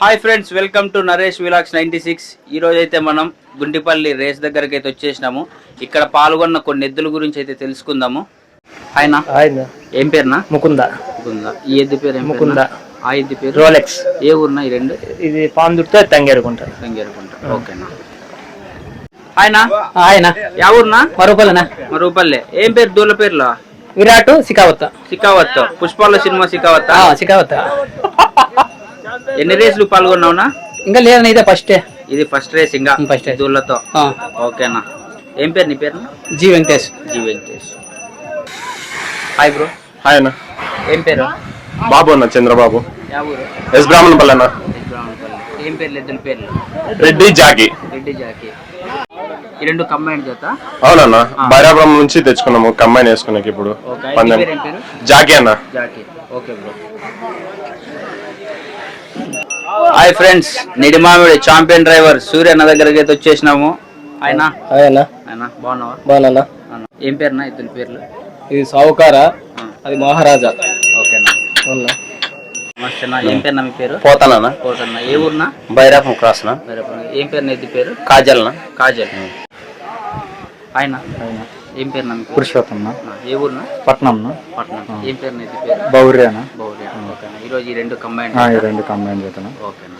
Hi friends welcome to Naresh vlogs ninety six ఈ రోజు అయితే మనం గుంటిపల్లి రేస్ దగ్గరికి అయితే వచ్చేసినాము. ఇక్కడ పాల్గొన్న కొన్ని ఎద్దుల గురించి అయితే తెలుసుకుందాము. ఆయన ఆయన ఏం పేరునా? ముకుంద. ముకుంద. ఈ ఎద్దు పేరు ఏం ముకుంద. పేరునా? ఆ ఎద్దు పేరు? రోలెక్స్. ఏ ఊరునా ఈ రెండు? ఇది పాందుడితో తంగేరుకుంటారు తంగేరుకుంటా. ఓకేనా. ఆయన ఆయన యా ఊరునా? మరూపలనా మరూపల్లె. ఏం పేరు దూల పేర్లో? విరాట్ సికావత్ సికావత్ పుష్పాల సినిమా సికావత్ సికావత్ ఎన్ని రేసులు పాల్గొన్నావునా? ఇంకా లేదన్న ఇదే ఫస్ట్ ఇది ఫస్ట్ రేస్ ఇంకా? first race. దూళ్ళతో ఓకేనా ఏం పేరు నీ పేరు? G Venkatesh. G Venkatesh. Hi bro. Hi అన్న. ఏం పేరు? బాబు అన్న చంద్రబాబు. ఎస్ బ్రాహ్మణపల్లి అన్న. బ్రాహ్మణపల్లి. ఏం పేర్లు ఇద్దరు పేర్లు? రెడ్డి జాకి. రెడ్డి జాకి. ఈ రెండు కంబైన్ చేత అవునన్న బైరాపురం నుంచి తెచ్చుకున్నాము కంబైన్ వేసుకున్నాకి ఇప్పుడు జాకి అన్న. Jackie. Okay bro. Hi friends Nidimamidi champion driver Surya అన్న దగ్గరికి అయితే వచ్చేసినాము. ఆయన ఆయన ఆయన బాగున్నావా? బాగా అన్న. ఏం పేరునా ఇద్దరు పేర్లు? ఇది సావుకార? అది మహారాజా. ఓకేనా నమస్తే అన్న. ఏం పేరునా మీ పేరు? పోతానన్న? కోటన్న ఏ ఊరునా? బైరాపురం క్రాస్ అన్న వేరే ఏం పేరు ఎద్దు పేరు? కాజల్. అన్న. కాజల్ ఆయన ఏం పేరు నా మీ పేరు? పురుషోత్తమ ఆ, ఏ ఊరునా? పట్నం పట్నం ఏం పేరు ఎద్దు పేరు? బౌర్యాన? బౌర్య. ఓకేనా ఈరోజు ఈ రెండు కంబైన్ ఈ రెండు కంబైన్ చేతను ఓకేనా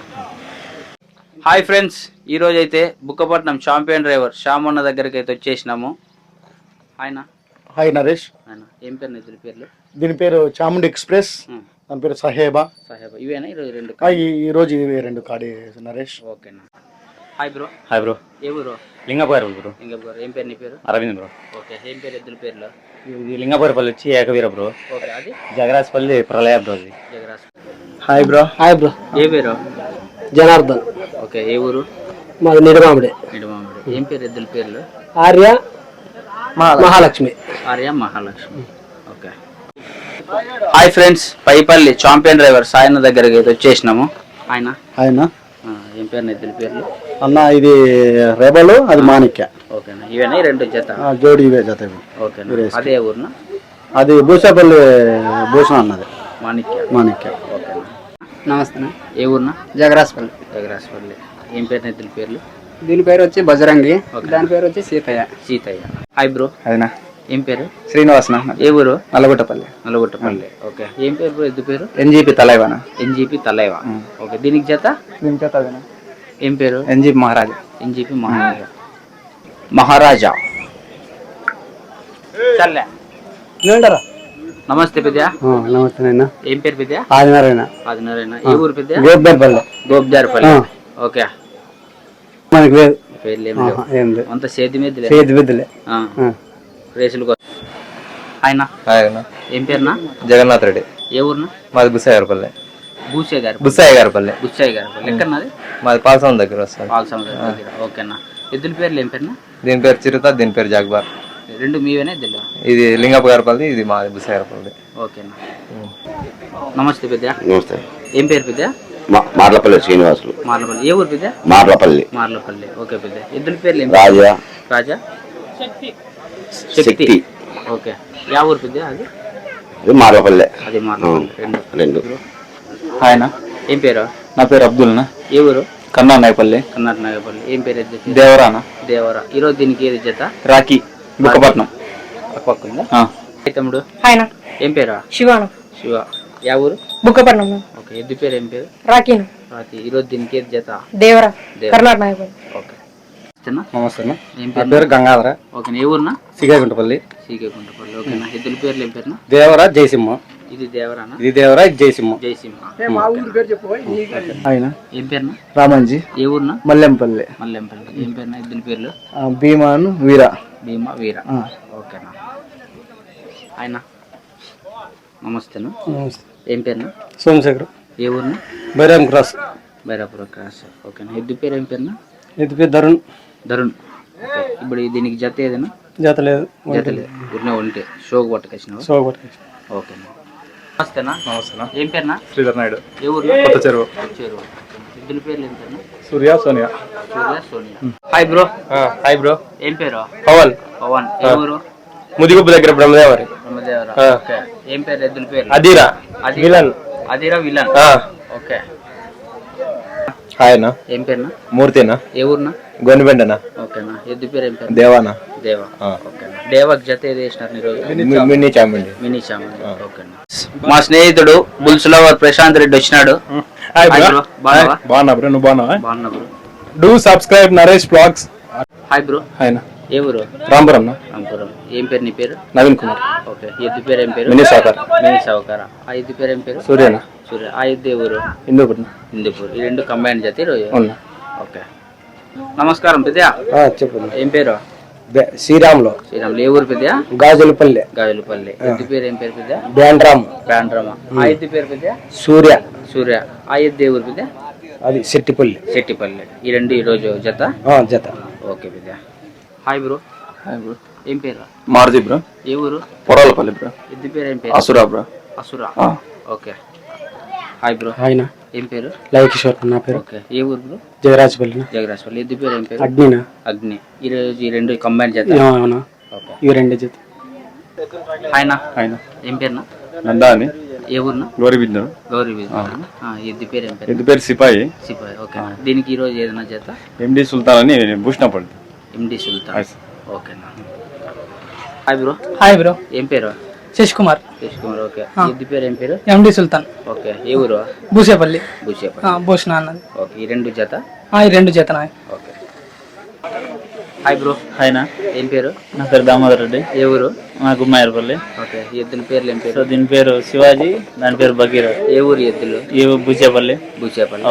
హాయ్ ఫ్రెండ్స్ ఈ రోజు అయితే బుక్కపట్నం చాంపియన్ డ్రైవర్ శ్యామన్న దగ్గరికి అయితే వచ్చేసినాము. ఆయన హాయ్ నరేష్ ఆయన ఏం పేరు ఎద్దుల పేర్లు? దీని పేరు చాముండి ఎక్స్ప్రెస్. దాని పేరు సహేబా. సాహెబ్. ఇవేనా ఈరోజు రెండు ఈ రోజు ఇవి రెండు కాడి నరేష్ ఓకేనా హాయ్ బ్రో హాయ్ బ్రో ఏ ఊరు? లింగపూర్ బ్రో బ్రో ఏం పేరు నీ పేరు? Aravind bro okay. ఏం పేరు ఎద్దుల పేర్లు? ఇది లింగపూరపల్లి వచ్చి ఏకవీర బ్రో ఓకే. అది? జగరాజపల్లి ప్రళయ బ్రో ఇది Jagaraj. Hi bro hi bro ఏ పేరు? జనార్దన్. ఓకే. ఏ ఊరు? మాది నిడమామిడి. నిడమామిడి. ఏం పేరు ఎద్దుల పేర్లు? Arya Mahalakshmi. Arya Mahalakshmi. Okay. Hi friends Paipalli champion driver దగ్గరికి అయితే వచ్చేసినాము. ఆయన? ఆయన? ఏం పేరు ఎద్దుల పేర్లు? అన్న ఇది రెబలు అది మాణిక్య. ఓకేనా? ఇవేనా ఈ రెండు జత. ఆ, జోడి ఇవే జత ఇవి. ఓకేనా? అదే ఊరునా? అది భూషాపల్లి భూషణం అన్నది. మాణిక్య. మాణిక్య. ఓకేనా? నమస్తే ఏ ఊరునా? జగరాజపల్లి. జగరాజపల్లి. ఏం పేరు ఎద్దుల పేర్లు? దీని పేరు వచ్చి బజరంగి. ఓకే. దాని పేరు వచ్చి సీతయ్య. సీతయ్య. Hi bro. అదినా? ఏం పేరు? శ్రీనివాసన ఏ ఊరు? నల్లగొట్టపల్లి. నల్లగొట్టపల్లి. ఓకే. ఏం పేరు బ్రో ఎద్దు పేరు? ఎన్జీపీ తలైవాన? ఎన్జీపీ తలైవా? ఓకే. దీనికి జత? దీని చేత అదినా? ఏం పేరు? ఎన్జీపీ మహారాజా. ఎన్జీపీ మహారాజా. మహారాజా. చల్లే. ఏంటరా నమస్తే పెద్ద. నమస్తే నాయన. ఏం పేరు పెద్ద? ఆదినారాయణ. ఆదినారాయణ. ఏ ఊరు పెద్ద? గోబ్దార్పల్లి గోబ్దారపల్లి ఓకే. మనకి లేదు ఏం అంత చేతి మీద. చేతి బిద్దులే ఆ, రేసులు కోసం ఆయన? ఏం పేరునా? జగన్నాథ్ రెడ్డి. ఏ ఊరునా? మాది బుస్సాయగారిపల్లి. బూసే గారు బుస్సాయ్య గారిపల్లి బుచ్చాయి గారు ఎక్కడన్నది మాది పాల్సం దగ్గర వస్తుంది పాలసముద్రం దగ్గర. ఓకేనా. ఎద్దుల పేర్లు ఏం పేరునా? దీని పేరు చిరుత దీని పేరు జాగ్బార్ రెండు మీవేనా ఎద్దులు ఇది లింగప్ప గారిపల్లి ఇది మాది బుస్సాయ్య గారిపల్లి ఓకేనా. నమస్తే పెద్ద నమస్తే. ఏం పేరు పెద్ద మా- మార్లపల్లి శ్రీనివాసులు. మార్లపల్లి. ఏ ఊరు పెద్ద మార్లపల్లి. మార్లపల్లి. ఓకే పెద్ద ఎద్దుల పేర్లు ఏం రాజా. రాజా? శక్తి. శక్తి. ఓకే. యా ఊరు పెద్ద అది? ఇది మార్లపల్లి. అది మార్లపల్లి. రెండు. రెండు. ఆయన? ఏం పేరు? నా పేరు అబ్దుల్నా? ఏ ఊరు? కన్నా నాయపల్లి. కర్ణాటక నాగపల్లి. ఏం పేరు దేవరాన? దేవరా. ఈరోజు దీనికి ఏది జత? రాఖీ బుక్కపట్నం పక్కుందా ఆ. ఏ తమ్ముడు? ఆయన. ఏం పేరా? శివాను. శివ. యా ఊరు? బుక్కపట్నం ఓకే ఎద్దు పేరు ఏం పేరు? రాకీను రాతి ఈరోజు దీనికి ఏది జత? దేవరా. దేవరా. కర్ణాటక నాయకుడు ఓకే. ఇస్తేనా? నమస్తే ఏం నా పేరు? పేరు గంగాధర. ఓకే ఏ ఊరునా? సిగాగుంటపల్లి సీకే గుంటపల్లి ఓకేనా ఎద్దుల పేర్లు ఏం పేరునా? దేవరా జయసింహ. ఇది దేవరానా? ఇది దేవరా ఇది జయసింహ. జయసింహ. ఆయన? ఏం పేరునా? రామంజీ. ఏ ఊరునా? మల్లెంపల్లి. మల్లెంపల్లి. ఏం పేరునా? ఎద్దుల పేర్లు? భీమాను వీర. భీమా వీర. ఓకేనా. ఆయన? నమస్తేనా ఏం పేరునా? సోమశేఖర్. ఏ ఊరునా? బైరామ్ క్రాస్. బైరాపుర క్రాస్. ఓకేనా. ఎద్దు పేరు ఏం పేరునా? ఇది పేరు ధరుణ్. ధరుణ్. ఓకే. ఇప్పుడు దీనికి జత ఏదైనా? జత లేదు. జత లేదు. ఊరినే ఉంటే. షోకు పట్టుకొచ్చినావు? సోగొట్టుకొచ్చి ఓకేనా. నమస్తేనా నమస్తేనా ఏం పేరునా? శ్రీధర్ నాయుడు. ఏ ఊరు? కొత్త చెరువు. చెరువు. ఇద్దరు పేర్లు ఏం పేరునా? Surya Sonia. Surya Sonia. Hi bro hi bro ఏం పేరు? పవన్. పవన్. ఏ ఊరు? ముదిగుబ్బు దగ్గర బ్రహ్మదేవరి. ఓకే. ఏం పేరు? ఎద్దుల పేరు? అదీరా అది విలన్. అదిరా విలన్. ఓకే. హాయనా? ఏం పేరునా? మూర్తినా? ఏ ఊరునా? గొనిబెండనా ఓకేనా. ఎద్దు పేరు ఏం పేరు? దేవానా? దేవా. ఆ. ఓకేనా. దేవాకి జత ఏది వేసినారు ఈరోజు మినీ చామండి మినీ చామంతి. ఓకేనా. మా స్నేహితుడు బుల్స్ లవర్ ప్రశాంత్ రెడ్డి వచ్చినాడు. Hi hi bro. బాగున్నా బ్రో. నువ్వు బాగున్నావా? బాగున్నా bro. Do subscribe Naresh vlogs. Hi bro. Hi ఏ ఊరు? రాంపురం రాంపురం. ఏం పేరు నీ పేరు? నవీన్ కుమార్. ఓకే. ఎద్దు పేరు ఏం పేరు? మినీ సాకర్ మినీ సావుకార. ఆ ఎద్దు పేరు ఏం పేరు? సూర్యనా? సూర్య ఊరు హిందూపురం హిందూపూర్ ఈ రెండు కంబైన్ జత ఈరోజు ఓకే. నమస్కారం పెద్దయా ఆ, చెప్పండి ఏం పేరు? బె- శ్రీరాములు. శ్రీరాములు. ఏ ఊరు పెద్దయా గాజులపల్లె. గాజులపల్లి. ఎద్దు పేరు ఏం పేరు పెద్ద బ్యాండ్రామ్. బ్యాండ్రమా? ఆ ఎద్దు పేరు పెద్ద సూర్య. సూర్య. ఆ ఎద్దు ఏ ఊరు పెద్ద అది శెట్టిపల్లి. శెట్టిపల్లి. ఈ రెండు ఈరోజు జత? ఆ, జత. ఓకే పెద్ద హాయ్ బ్రో. Hi bro. ఏం పేరు? మారుతి బ్రో. ఏ ఊరు? పొరాలపల్లి బ్రో. ఎద్దు పేరు ఏం పేరు? Asura bro. Asura. Okay. Hi bro ఆయన ఏం పేరు? లయకిషోర్ నా పేరు. ఓకే. ఏ ఊరు బ్రో జయరాజపల్లి జగరాశ్వల్లి ఎద్దు పేరు ఏం పేరు? అగ్నినా అగ్ని. ఈ రోజు ఈ రెండు కంబైన్ ఆ, అవునా. ఓకే. ఈ రెండు జత హాయ్ నా ఆయన ఏం పేరునా నందా అని. ఏ ఊరునా గౌరీ బిందరు గౌరీ ఎద్దు పేరు ఏం పేరు? ఇది పేరు సిపాయి. సిపాయి ఓకే. దీనికి ఈ రోజు ఏదైనా జత ఎండి సుల్తాన్ అని భూషణ పడుతుంది. ఎండి సుల్తాన్. ఓకేనా హాయ్ బ్రో హాయ్ బ్రో ఏం పేరు? శశ్ కుమార్ ఓకే. పేరు ఏం పేరు? ఎండి సుల్తాన్. ఓకే. ఏ ఊరు? భూసేపల్లి ఆ, భూషణ అన్నది ఓకే. ఈ రెండు జత? ఆ, ఈ రెండు జతనా. ఓకే. Hi bro. హాయ్నా ఏం పేరు? నా పేరు దామోదర్ రెడ్డి. ఏ ఊరు? మా గుమ్మాయరపల్లి ఓకే. ఎద్దుల పేర్లు ఏం సో పేరు దీని పేరు శివాజీ దాని పేరు బకీర్ ఏ ఊరు ఎద్దులు ఈ బుచ్చేపల్లి భూచేపల్లి